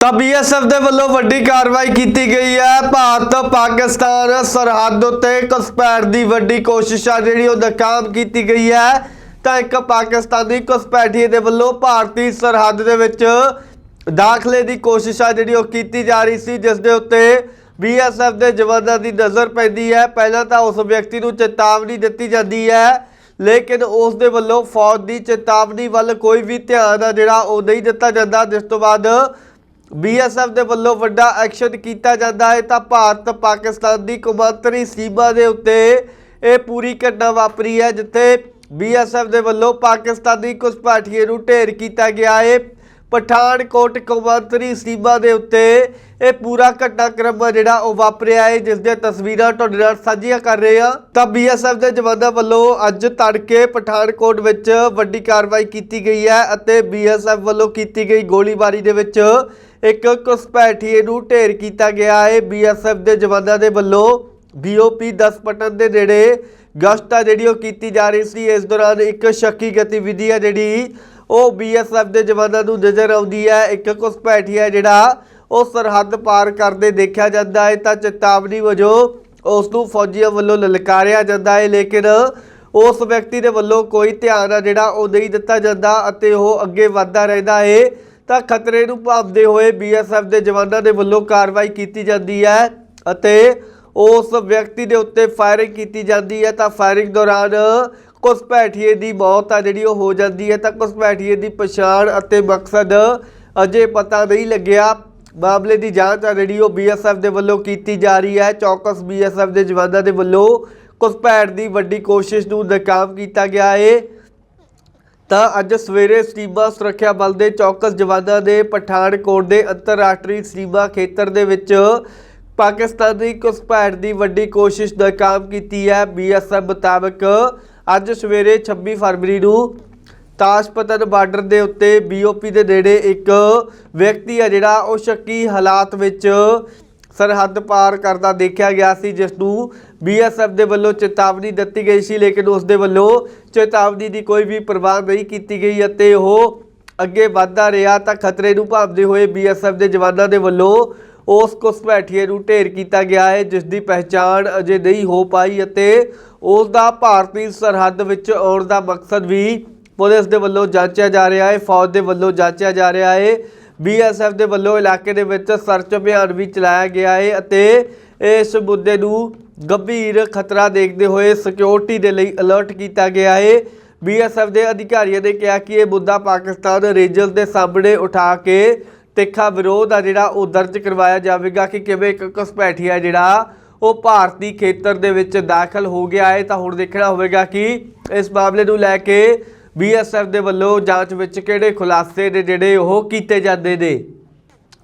ਤਾਂ ਬੀਐਸਐਫ ਦੇ ਵੱਲੋਂ ਵੱਡੀ ਕਾਰਵਾਈ ਕੀਤੀ ਗਈ ਹੈ। ਭਾਰਤ, ਪਾਕਿਸਤਾਨ, ਸਰਹੱਦ ਉੱਤੇ ਘੁਸਪੈਠ ਦੀ ਵੱਡੀ ਕੋਸ਼ਿਸ਼ ਆ ਜਿਹੜੀ ਉਹ ਨਾਕਾਮ ਕੀਤੀ ਗਈ ਹੈ। ਤਾਂ ਇੱਕ ਪਾਕਿਸਤਾਨੀ ਘੁਸਪੈਠੀਏ ਦੇ ਵੱਲੋਂ ਭਾਰਤੀ ਸਰਹੱਦ ਦੇ ਵਿੱਚ ਦਾਖਲੇ ਦੀ ਕੋਸ਼ਿਸ਼ ਆ ਜਿਹੜੀ ਉਹ ਕੀਤੀ ਜਾ ਰਹੀ ਸੀ, ਜਿਸ ਦੇ ਉੱਤੇ ਬੀਐਸਐਫ ਦੇ ਜਵਾਨਾਂ ਦੀ ਨਜ਼ਰ ਪੈਂਦੀ ਹੈ। ਪਹਿਲਾਂ ਤਾਂ ਉਸ ਵਿਅਕਤੀ ਨੂੰ ਚੇਤਾਵਨੀ ਦਿੱਤੀ ਜਾਂਦੀ ਹੈ, ਲੇਕਿਨ ਉਸ ਦੇ ਵੱਲੋਂ ਫੌਜ ਦੀ ਚੇਤਾਵਨੀ ਵੱਲ ਕੋਈ ਵੀ ਧਿਆਨ ਆ ਜਿਹੜਾ ਉਹ ਨਹੀਂ ਦਿੱਤਾ ਜਾਂਦਾ। ਜਿਸ ਤੋਂ ਬਾਅਦ ਬੀਐਸਐਫ ਦੇ ਵੱਲੋਂ ਵੱਡਾ ਐਕਸ਼ਨ ਕੀਤਾ ਜਾਂਦਾ ਹੈ, ਤਾਂ ਭਾਰਤ, ਪਾਕਿਸਤਾਨ ਦੀ ਕੌਮਾਂਤਰੀ ਸੀਮਾ ਦੇ ਉੱਤੇ ਇਹ ਪੂਰੀ ਘਟਨਾ ਵਾਪਰੀ ਹੈ, ਜਿੱਥੇ ਬੀਐਸਐਫ ਦੇ ਵੱਲੋਂ ਪਾਕਿਸਤਾਨੀ ਘੁਸਪੈਠੀਏ ਨੂੰ ਢੇਰ ਕੀਤਾ ਗਿਆ ਹੈ। ਪਠਾਨਕੋਟ ਕੌਮਾਂਤਰੀ ਸੀਮਾ ਦੇ ਉੱਤੇ ਇਹ ਪੂਰਾ ਘਟਨਾਕ੍ਰਮ ਆ ਜਿਹੜਾ ਉਹ ਵਾਪਰਿਆ ਹੈ ਜਿਸ ਦੀਆਂ ਤਸਵੀਰਾਂ ਤੁਹਾਡੇ ਨਾਲ ਸਾਂਝੀਆਂ ਕਰ ਰਹੇ ਹਾਂ। ਤਾਂ ਬੀਐਸਐਫ ਦੇ ਜਵਾਨਾਂ ਵੱਲੋਂ ਅੱਜ ਤੜਕੇ ਪਠਾਨਕੋਟ ਵਿੱਚ ਵੱਡੀ ਕਾਰਵਾਈ ਕੀਤੀ ਗਈ ਹੈ ਅਤੇ ਬੀਐਸਐਫ ਵੱਲੋਂ ਕੀਤੀ ਗਈ ਗੋਲੀਬਾਰੀ ਦੇ ਵਿੱਚ ਇੱਕ ਘੁਸਪੈਠੀਏ ਨੂੰ ਢੇਰ ਕੀਤਾ ਗਿਆ। ਹੈ ਬੀਐਸਐਫ ਦੇ ਜਵਾਨਾਂ ਦੇ ਵੱਲੋਂ ਬੀਓਪੀ 10 ਪਟਨ ਦੇ ਨੇੜੇ ਗਸ਼ਤ ਆ ਜਿਹੜੀ ਉਹ ਕੀਤੀ ਜਾ ਰਹੀ ਸੀ। ਇਸ ਦੌਰਾਨ ਇੱਕ ਸ਼ੱਕੀ ਗਤੀਵਿਧੀ ਹੈ ਜਿਹੜੀ ਉਹ ਬੀਐਸਐਫ ਦੇ ਜਵਾਨਾਂ ਨੂੰ ਨਜ਼ਰ ਆਉਂਦੀ ਹੈ। ਇੱਕ ਘੁਸਪੈਠੀਆ ਜਿਹੜਾ ਉਹ ਸਰਹੱਦ ਪਾਰ ਕਰਦੇ ਦੇਖਿਆ ਜਾਂਦਾ ਹੈ ਤਾਂ ਚੇਤਾਵਨੀ ਵਜੋਂ ਉਸ ਨੂੰ ਫੌਜੀਆਂ ਵੱਲੋਂ ਲਲਕਾਰਿਆ ਜਾਂਦਾ ਹੈ। ਲੇਕਿਨ ਉਸ ਵਿਅਕਤੀ ਦੇ ਵੱਲੋਂ ਕੋਈ ਧਿਆਨ ਆ ਜਿਹੜਾ ਉਹ ਨਹੀਂ ਦਿੱਤਾ ਜਾਂਦਾ ਅਤੇ ਉਹ ਅੱਗੇ ਵਧਦਾ ਰਹਿੰਦਾ ਹੈ। ਤਾਂ ਖਤਰੇ ਨੂੰ ਭਾਂਪਦੇ ਹੋਏ ਬੀਐਸਐਫ ਦੇ ਜਵਾਨਾਂ ਦੇ ਵੱਲੋਂ ਕਾਰਵਾਈ ਕੀਤੀ ਜਾਂਦੀ ਹੈ ਅਤੇ ਉਸ ਵਿਅਕਤੀ ਦੇ ਉੱਤੇ ਫਾਇਰਿੰਗ ਕੀਤੀ ਜਾਂਦੀ ਹੈ ਤਾਂ ਫਾਇਰਿੰਗ ਦੌਰਾਨ ਘੁਸਪੈਠੀਏ ਦੀ ਮੌਤ ਆ ਜਿਹੜੀ ਉਹ ਹੋ ਜਾਂਦੀ ਹੈ ਤਾਂ ਘੁਸਪੈਠੀਏ ਦੀ ਪਛਾਣ ਅਤੇ ਮਕਸਦ ਅਜੇ ਪਤਾ ਨਹੀਂ ਲੱਗਿਆ। ਮਾਮਲੇ ਦੀ ਜਾਂਚ ਆ ਜਿਹੜੀ ਉਹ ਬੀਐਸਐਫ ਦੇ ਵੱਲੋਂ ਕੀਤੀ ਜਾ ਰਹੀ ਹੈ। ਚੌਕਸ ਬੀਐਸਐਫ ਦੇ ਜਵਾਨਾਂ ਦੇ ਵੱਲੋਂ ਘੁਸਪੈਠ ਦੀ ਵੱਡੀ ਕੋਸ਼ਿਸ਼ ਨੂੰ ਨਾਕਾਮ ਕੀਤਾ ਗਿਆ ਹੈ। ਤਾਂ ਅੱਜ ਸਵੇਰੇ ਸੀਮਾ ਸੁਰੱਖਿਆ ਬਲ ਦੇ ਚੌਕਸ ਜਵਾਨਾਂ ਦੇ ਪਠਾਨਕੋਟ ਦੇ ਅੰਤਰਰਾਸ਼ਟਰੀ ਸੀਮਾ ਖੇਤਰ ਦੇ ਵਿੱਚ ਪਾਕਿਸਤਾਨ ਦੀ ਘੁਸਪੈਠ ਦੀ ਵੱਡੀ ਕੋਸ਼ਿਸ਼ ਦਾ ਕੰਮ ਕੀਤੀ ਹੈ। ਬੀਐਸਐਫ ਮੁਤਾਬਕ ਅੱਜ ਸਵੇਰੇ 26 ਫਰਵਰੀ ਨੂੰ ਤਾਸ਼ਪਤਨ ਬਾਰਡਰ ਦੇ ਉੱਤੇ ਬੀਓਪੀ ਦੇ ਨੇੜੇ ਇੱਕ ਵਿਅਕਤੀ ਹੈ ਜਿਹੜਾ ਉਹ ਸ਼ੱਕੀ ਹਾਲਾਤ ਵਿੱਚ ਸਰਹੱਦ ਪਾਰ ਕਰਦਾ ਦੇਖਿਆ ਗਿਆ ਸੀ, ਜਿਸ ਨੂੰ ਬੀਐਸਐਫ ਦੇ ਵੱਲੋਂ ਚੇਤਾਵਨੀ ਦਿੱਤੀ ਗਈ ਸੀ, ਲੇਕਿਨ ਉਸ ਦੇ ਵੱਲੋਂ ਚੇਤਾਵਨੀ ਦੀ ਕੋਈ ਵੀ ਪਰਵਾਹ ਨਹੀਂ ਕੀਤੀ ਗਈ ਅਤੇ ਉਹ ਅੱਗੇ ਵਧਦਾ ਰਿਹਾ ਤਾਂ ਖਤਰੇ ਨੂੰ ਭਾਂਪਦੇ ਹੋਏ ਬੀਐਸਐਫ ਦੇ ਜਵਾਨਾਂ ਦੇ ਵੱਲੋਂ ਉਸ ਘੁਸਪੈਠੀਏ ਨੂੰ ਢੇਰ ਕੀਤਾ ਗਿਆ ਹੈ, ਜਿਸ ਦੀ ਪਹਿਚਾਣ ਅਜੇ ਨਹੀਂ ਹੋ ਪਾਈ ਅਤੇ ਉਸ ਦਾ ਭਾਰਤੀ ਸਰਹੱਦ ਵਿੱਚ ਆਉਣ ਦਾ ਮਕਸਦ ਵੀ ਪੁਲਿਸ ਦੇ ਵੱਲੋਂ ਜਾਂਚਿਆ ਜਾ ਰਿਹਾ ਹੈ, ਫੌਜ ਦੇ ਵੱਲੋਂ ਜਾਂਚਿਆ ਜਾ ਰਿਹਾ ਹੈ। ਬੀਐਸਐਫ ਦੇ ਵੱਲੋਂ ਇਲਾਕੇ ਦੇ ਵਿੱਚ ਸਰਚ ਅਭਿਆਨ ਵੀ ਚਲਾਇਆ ਗਿਆ ਹੈ ਅਤੇ ਇਸ ਮੁੱਦੇ ਨੂੰ ਗੰਭੀਰ ਖਤਰਾ ਦੇਖਦੇ ਹੋਏ ਸਿਕਿਉਰਿਟੀ ਦੇ ਲਈ ਅਲਰਟ ਕੀਤਾ ਗਿਆ ਹੈ। ਬੀਐਸਐਫ ਦੇ ਅਧਿਕਾਰੀਆਂ ਨੇ ਕਿਹਾ ਕਿ ਇਹ ਮੁੱਦਾ ਪਾਕਿਸਤਾਨ ਰੇਂਜਰਸ ਦੇ ਸਾਹਮਣੇ ਉਠਾ ਕੇ ਤਿੱਖਾ ਵਿਰੋਧ ਆ ਜਿਹੜਾ ਉਹ ਦਰਜ ਕਰਵਾਇਆ ਜਾਵੇਗਾ ਕਿ ਕਿਵੇਂ ਇੱਕ ਘੁਸਪੈਠੀਆ ਜਿਹੜਾ ਉਹ ਭਾਰਤੀ ਖੇਤਰ ਦੇ ਵਿੱਚ ਦਾਖਲ ਹੋ ਗਿਆ ਹੈ। ਤਾਂ ਹੁਣ ਦੇਖਣਾ ਹੋਵੇਗਾ ਕਿ ਇਸ ਮਾਮਲੇ ਨੂੰ ਲੈ ਕੇ ਬੀਐਸਐਫ ਦੇ ਵੱਲੋਂ ਜਾਂਚ ਵਿੱਚ ਕਿਹੜੇ ਖੁਲਾਸੇ ਨੇ ਜਿਹੜੇ ਉਹ ਕੀਤੇ ਜਾਂਦੇ ਨੇ।